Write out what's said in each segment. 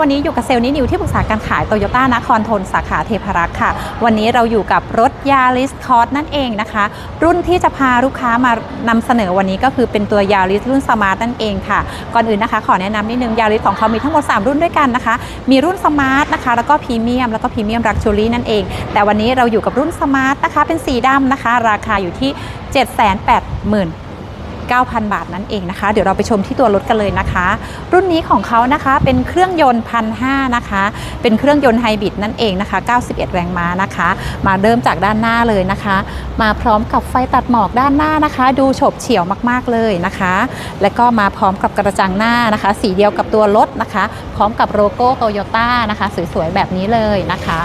วันนี้อยู่กับเซลล์นินิวที่ปรึกษาการขายโตโยต้านครทนสาขาเทพรักษ์ค่ะ วันนี้เราอยู่กับรถยาริสคอร์สนั่นเองนะคะ รุ่นที่จะพาลูกค้ามานำเสนอวันนี้ก็คือเป็นตัวยาริสรุ่นสมาร์ทนั่นเองค่ะ ก่อนอื่นนะคะ ขอแนะนำนิดนึงยาริสของเขามีทั้งหมด 3 รุ่นด้วยกันนะคะ มีรุ่นสมาร์ทนะคะ แล้วก็พรีเมียม แล้วก็พรีเมียมรักชูรี่นั่นเอง แต่วันนี้เราอยู่กับรุ่นสมาร์ทนะคะ เป็นสีดำนะคะ ราคาอยู่ที่ 780,000 9,000 บาทนั่นเองนะคะ เดี๋ยวเราไปชมที่ตัวรถกันเลยนะคะ รุ่นนี้ของเขานะคะเป็นเครื่องยนต์พันห้านะคะ เป็นเครื่องยนต์ไฮบริดนั่นเองนะคะ 91 แรงม้านะคะ มาเริ่มจากด้านหน้าเลยนะคะ มาพร้อมกับไฟตัดหมอกด้านหน้านะคะ ดูโฉบเฉี่ยวมากๆเลยนะคะ และก็มาพร้อมกับกระจังหน้านะคะ สีเดียวกับตัวรถนะคะ พร้อมกับโลโก้โตโยต้านะคะ สวยๆแบบนี้เลยนะคะ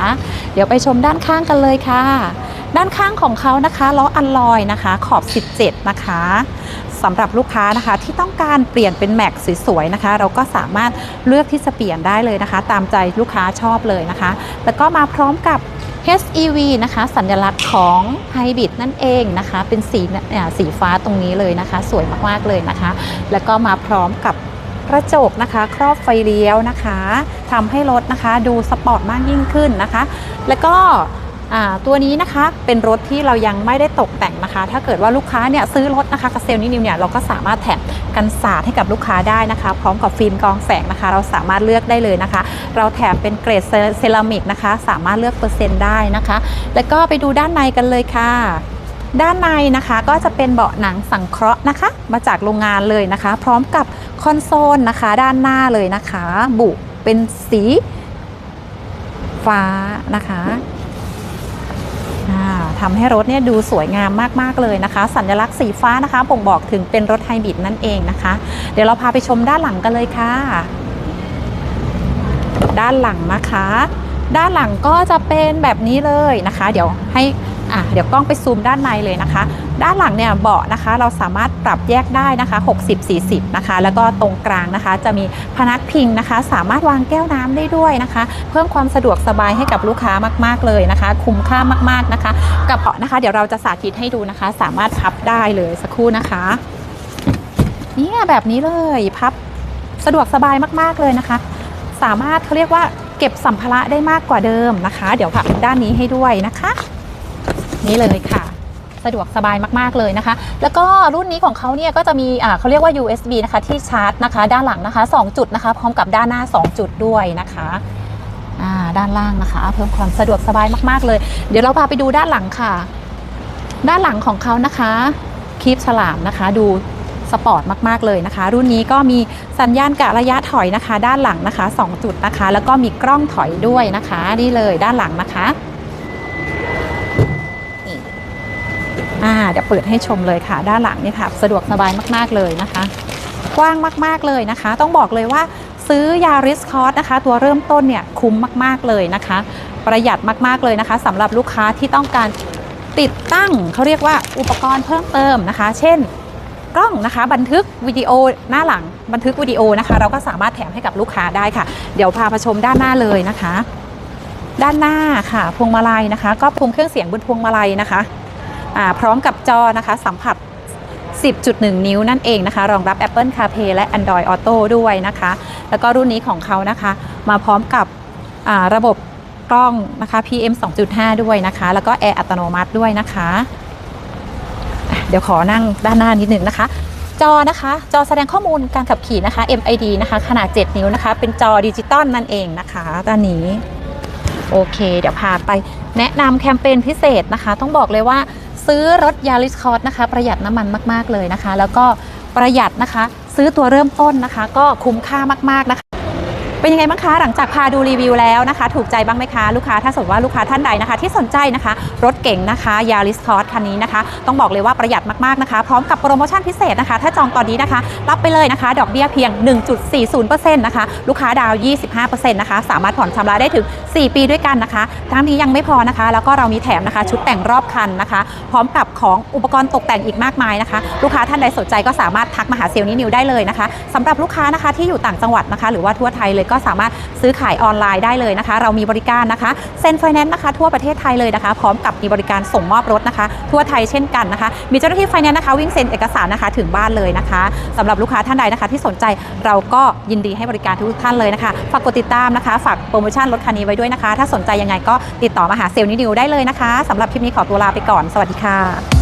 เดี๋ยวไปชมด้านข้างกันเลยค่ะด้านข้างของเขานะคะล้ออัลลอยนะคะ ขอบ 17 นะคะ สำหรับลูกค้านะคะ ที่ต้องการเปลี่ยนเป็นแม็กสวยๆนะคะ เราก็สามารถเลือกที่จะเปลี่ยนได้เลยนะคะ ตามใจลูกค้าชอบเลยนะคะ แล้วก็มาพร้อมกับ HEV นะคะ สัญลักษณ์ของไฮบริดนั่นเองนะคะ เป็นสีนี่สีฟ้าตรงนี้เลยนะคะ สวยมากๆเลยนะคะ แล้วก็มาพร้อมกับกระจกนะคะ ครอบไฟเลี้ยวนะคะทำให้รถนะคะ ดูสปอร์ตมากยิ่งขึ้นนะคะ แล้วก็ ตัวนี้นะคะเป็นรถที่เรายังไม่ได้ตกแต่งนะคะ ถ้าเกิดว่าลูกค้าเนี่ยซื้อรถนะคะกับเซลล์นิวเนี่ยเราก็สามารถแถมกันสาดให้กับลูกค้าได้นะคะ พร้อมกับฟิล์มกองแสงนะคะ เราสามารถเลือกได้เลยนะคะ เราแถมเป็นเกรดเซรามิกนะคะ สามารถเลือกเปอร์เซ็นต์ได้นะคะ แล้วก็ไปดูด้านในกันเลยค่ะด้านในนะคะก็จะเป็นเบาะหนังสังเคราะห์นะคะ มาจากโรงงานเลยนะคะ พร้อมกับคอนโซลนะคะ ด้านหน้าเลยนะคะ บุเป็นสีฟ้านะคะ ทำให้รถเนี่ยดูสวยงามมากๆเลยนะคะ สัญลักษณ์สีฟ้านะคะบ่งบอกถึงเป็นรถไฮบริดนั่นเองนะคะ เดี๋ยวเราพาไปชมด้านหลังกันเลยค่ะ ด้านหลังนะคะ ด้านหลังก็จะเป็นแบบนี้เลยนะคะ เดี๋ยวให้อะเดี๋ยวกล้องไปซูมด้านในเลยนะคะ ด้านหลังเนี่ยเบาะนะคะ เราสามารถปรับแยกได้นะคะ 60-40 นะคะ แล้วก็ตรงกลางนะคะ จะมีพนักพิงนะคะ สามารถวางแก้วน้ำได้ด้วยนะคะ เพิ่มความสะดวกสบายให้กับลูกค้ามากๆเลยนะคะ คุ้มค่ามากๆนะคะ กับเบาะนะคะ เดี๋ยวเราจะสาธิตให้ดูนะคะ สามารถพับได้เลยสักครู่นะคะเนี่ยแบบนี้เลยพับสะดวกสบายมาก ๆเลยนะคะ สามารถเขาเรียกว่าเก็บสัมภาระได้มากกว่าเดิมนะคะ เดี๋ยวผักด้านนี้ให้ด้วยนะคะ นี่เลยค่ะ สะดวกสบายมากๆเลยนะคะ แล้วก็รุ่นนี้ของเขาเนี่ยก็จะมีเขาเรียกว่า USB นะคะที่ชาร์จนะคะ ด้านหลังนะคะ 2 จุดนะคะ พร้อมกับด้านหน้า 2 จุดด้วยนะคะด้านล่างนะคะ เพิ่มความสะดวกสบายมากๆเลย เดี๋ยวเราพาไปดูด้านหลังค่ะ ด้านหลังของเขานะคะคลิปฉลามนะคะ ดูสปอร์ตมากๆเลยนะคะ รุ่นนี้ก็มีสัญญาณกะระยะถอยนะคะ ด้านหลังนะคะ 2 จุดนะคะ แล้วก็มีกล้องถอยด้วยนะคะนี่เลยด้านหลังนะคะ อ่าเดี๋ยวเปิดให้ชมเลยค่ะ ด้านหลังนี่ค่ะ สะดวกสบายมากๆเลยนะคะ กว้างมากๆเลยนะคะ ต้องบอกเลยว่าซื้อยาริสคอร์สนะคะ ตัวเริ่มต้นเนี่ยคุ้มมากๆเลยนะคะ ประหยัดมากๆเลยนะคะสำหรับลูกค้าที่ต้องการติดตั้งเขาเรียกว่าอุปกรณ์เพิ่มเติมนะคะ เช่น กล้องนะคะ บันทึกวิดีโอหน้าหลังบันทึกวิดีโอนะคะ เราก็สามารถแถมให้กับลูกค้าได้ค่ะ เดี๋ยวพาไปชมด้านหน้าเลยนะคะ ด้านหน้าค่ะ พวงมาลัยนะคะ ก็พวงเครื่องเสียงบนพวงมาลัยนะคะ พร้อมกับจอนะคะสัมผัส 10.1 นิ้วนั่นเองนะคะ รองรับ Apple CarPlay และ Android Auto ด้วยนะคะ แล้วก็รุ่นนี้ของเขานะคะ มาพร้อมกับระบบกล้องนะคะ PM 2.5 ด้วยนะคะ แล้วก็แอร์อัตโนมัติด้วยนะคะอะเดี๋ยวขอนั่งด้านหน้านิดนึงนะคะ จอนะคะ จอแสดงข้อมูลการขับขี่นะคะ MID นะคะ ขนาด 7 นิ้วนะคะ เป็นจอดิจิตอลนั่นเองนะคะด้านนี้ โอเค เดี๋ยวพาไปแนะนำแคมเปญพิเศษนะคะ ต้องบอกเลยว่า ซื้อรถยาริสคอร์สนะคะ ประหยัดน้ำมันมาก ๆ เลยนะคะ แล้วก็ประหยัดนะคะ ซื้อตัวเริ่มต้นนะคะ ก็คุ้มค่ามาก ๆ นะคะ เป็นยังไงบ้างคะ หลังจากพาดูรีวิวแล้วนะคะ ถูกใจบ้างไหมคะ ลูกค้าถ้าสมมติว่าลูกค้าท่านใดนะคะ ที่สนใจนะคะ รถเก่งนะคะยาริสคอร์สคันนี้นะคะ ต้องบอกเลยว่าประหยัดมากๆนะคะ พร้อมกับโปรโมชั่นพิเศษนะคะ ถ้าจองตอนนี้นะคะ รับไปเลยนะคะ ดอกเบี้ยเพียง 1.40%นะคะ ลูกค้าดาวน์25%นะคะ สามารถผ่อนชำระได้ถึง 4 ปีด้วยกันนะคะ ทั้งนี้ยังไม่พอนะคะ แล้วก็เรามีแถมนะคะ ชุดแต่งรอบคันนะคะ พร้อมกับของอุปกรณ์ตกแต่งอีกมากมายนะคะ ลูกค้าท่านใดสนใจก็สามารถทักมาหาเซลล์นินิวได้เลยนะคะสำหรับลูกค้านะคะที่อยู่ต่างจังหวัดนะคะ หรือว่าทั่วไทยเลยก็ก็สามารถซื้อขายออนไลน์ได้เลยนะคะ เรามีบริการนะคะเซ็นไฟแนนซ์นะคะ ทั่วประเทศไทยเลยนะคะ พร้อมกับมีบริการส่งมอบรถนะคะ ทั่วไทยเช่นกันนะคะ มีเจ้าหน้าที่ไฟแนนซ์นะคะ วิ่งเซ็นเอกสารนะคะถึงบ้านเลยนะคะสำหรับลูกค้าท่านใดนะคะ ที่สนใจเราก็ยินดีให้บริการทุกท่านเลยนะคะฝากกดติดตามนะคะฝากโปรโมชั่นรถคันนี้ไว้ด้วยนะคะ ถ้าสนใจยังไงก็ติดต่อมาหาเซลล์นิดิวได้เลยนะคะสำหรับคลิปนี้ขอตัวลาไปก่อนสวัสดีค่ะ